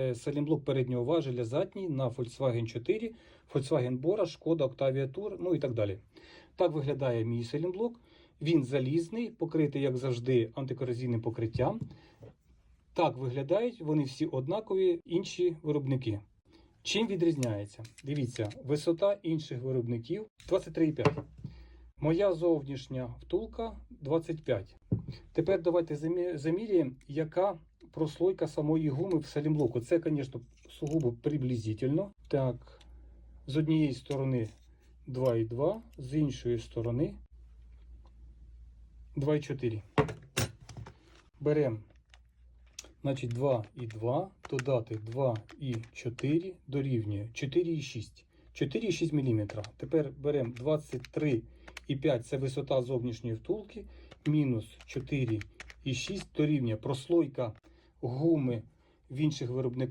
Е, Салімблок переднього важеля задній на Volkswagen 4, Volkswagen Bora, Шкода Octavia Tour, ну і так далі. Так виглядає мій салімблок. Він залізний, покритий, як завжди, антикорозійним покриттям. Так виглядають вони всі однакові інші виробники. Чим відрізняється? Дивіться, висота інших виробників 23,5. Моя зовнішня втулка 25. Тепер давайте замі- заміряємо, яка прослойка самої гуми в салімблоку. Це, звісно, сугубо приблизительно. Так, з однієї сторони 2,2, з іншої сторони 2,4. Беремо Значить, 2 і 2, додати 2 і 4 дорівнює 4,6. 4,6 мм. Тепер беремо 23,5 це висота зовнішньої втулки, мінус 4,6 дорівнює прослойка гуми в інших виробниках.